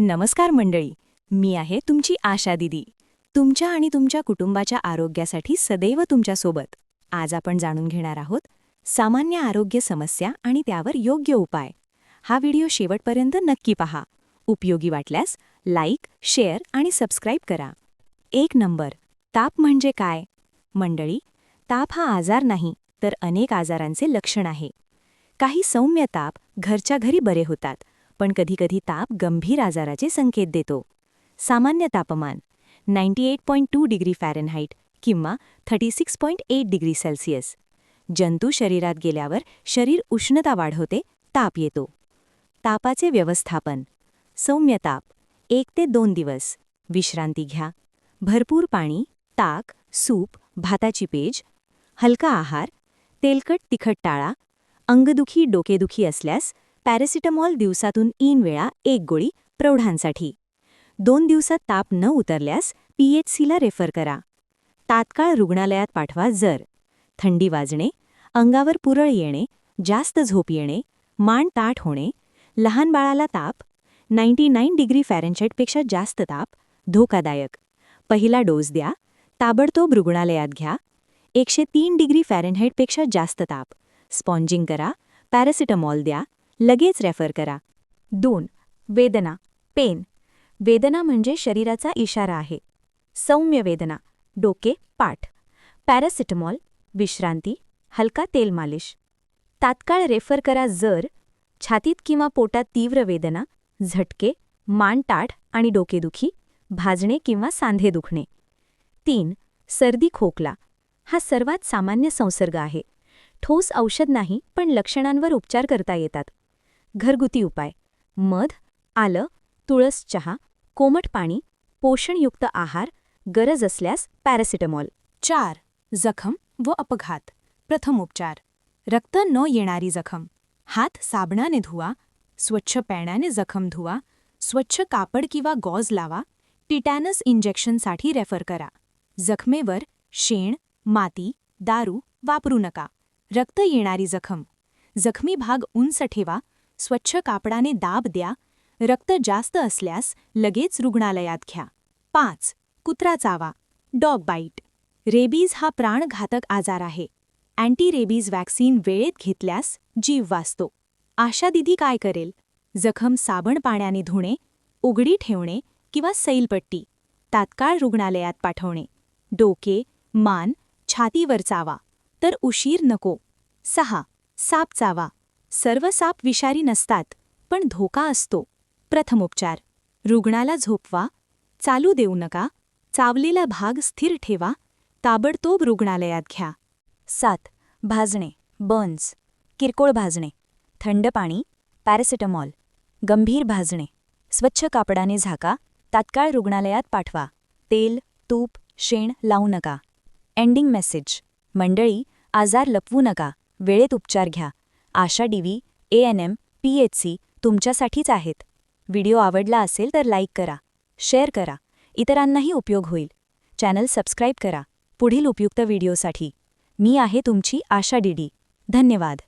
नमस्कार मंडळी मी आहे तुमची आशा दिदी. तुमच्या आणि तुमच्या कुटुंबाच्या आरोग्यासाठी सदैव तुमच्यासोबत. आज आपण जाणून घेणार आहोत सामान्य आरोग्य समस्या आणि त्यावर योग्य उपाय. हा व्हिडिओ शेवटपर्यंत नक्की पहा. उपयोगी वाटल्यास लाईक शेअर आणि सबस्क्राईब करा. एक नंबर ताप म्हणजे काय? मंडळी ताप हा आजार नाही तर अनेक आजारांचे लक्षण आहे. काही सौम्य ताप घरच्या घरी बरे होतात पण कधीकधी ताप गंभीर आजाराचे संकेत देतो. सामान्य तापमान ninety eight point two degree Fahrenheit किंवा thirty six point eight degree Celsius. जंतू शरीरात गेल्यावर शरीर उष्णता वाढवते ताप येतो. तापाचे व्यवस्थापन सौम्य ताप एक ते दोन दिवस. विश्रांती घ्या. भरपूर पाणी ताक सूप भाताची पेज हलका आहार तेलकट तिखट टाळा अंगदुखी डोकेदुखी असल्यास पॅरासिटामॉल दिवसातून तीन वेळा एक गोळी प्रौढांसाठी. दोन दिवसात ताप न उतरल्यास पीएचसीला रेफर करा. तात्काळ रुग्णालयात पाठवा जर. थंडी वाजणे अंगावर पुरळ येणे जास्त झोप येणे मान ताठ होणे लहान बाळाला ताप नाईन्टी नाईन डिग्री फॅरेनचाईटपेक्षा जास्त ताप धोकादायक. पहिला डोस द्या ताबडतोब रुग्णालयात घ्या. एकशे तीन डिग्री फॅरेनहाईटपेक्षा जास्त ताप. स्पॉन्जिंग करा पॅरासिटामॉल द्या. लगेच रेफर करा. दोन वेदना पेन वेदना म्हणजे शरीराचा इशारा आहे. सौम्य वेदना डोके पाठ. पॅरासिटामॉल विश्रांती हलका तेल मालिश. तात्काळ रेफर करा जर छातीत किंवा पोटात तीव्र वेदना झटके मानटाठ आणि डोकेदुखी भाजणे किंवा सांधे दुखणे. तीन सर्दी खोकला. हा सर्वात सामान्य संसर्ग आहे. ठोस औषध नाही पण लक्षणांवर उपचार करता येतात. घरगुती उपाय. मध आलं तुळस चहा कोमट पाणी पोषणयुक्त आहार गरज असल्यास पॅरासिटामॉल. चार जखम व अपघात. प्रथम उपचार. रक्त न येणारी जखम. हात साबणाने धुवा स्वच्छ पॅण्याने जखम धुवा स्वच्छ कापड किंवा गॉज लावा टिटॅनस इंजेक्शनसाठी रेफर करा. जखमेवर शेण माती दारू वापरू नका. रक्त येणारी जखम. जखमी भाग उंच ठेवा स्वच्छ कापडाने दाब द्या रक्त जास्त असल्यास लगेच रुग्णालयात घ्या. पाच कुत्रा चावा डॉग बाईट. रेबीज हा प्राणघातक आजार आहे. अँटी रेबीज वॅक्सिन वेळेत घेतल्यास जीव वाचतो. आशा दिदी काय करेल? जखम साबण पाण्याने धुणे उघडी ठेवणे किंवा सैलपट्टी तात्काळ रुग्णालयात पाठवणे. डोके मान छातीवर चावा तर उशीर नको. सहा साप चावा. सर्व साप विषारी नसतात पण धोका असतो. प्रथमोपचार. रुग्णाला झोपवा. चालू देऊ नका. चावलेला भाग स्थिर ठेवा. ताबडतोब रुग्णालयात घ्या. सात. भाजणे. बर्न्स किरकोळ भाजणे. थंड पाणी. पॅरासिटामॉल. गंभीर भाजणे. स्वच्छ कापडाने झाका. तात्काळ रुग्णालयात पाठवा. तेल तूप शेण लावू नका. Ending message. मंडळी आजार लपवू नका. वेळेत उपचार घ्या. ASHA DV A N M P H C तुमच्यासाठीच आहेत. व्हिडिओ आवडला असेल तर लाईक करा शेअर करा इतरांनाही उपयोग होईल. चॅनल सबस्क्राईब करा. पुढील उपयुक्त व्हिडिओसाठी मी आहे तुमची आशा डीडी. धन्यवाद.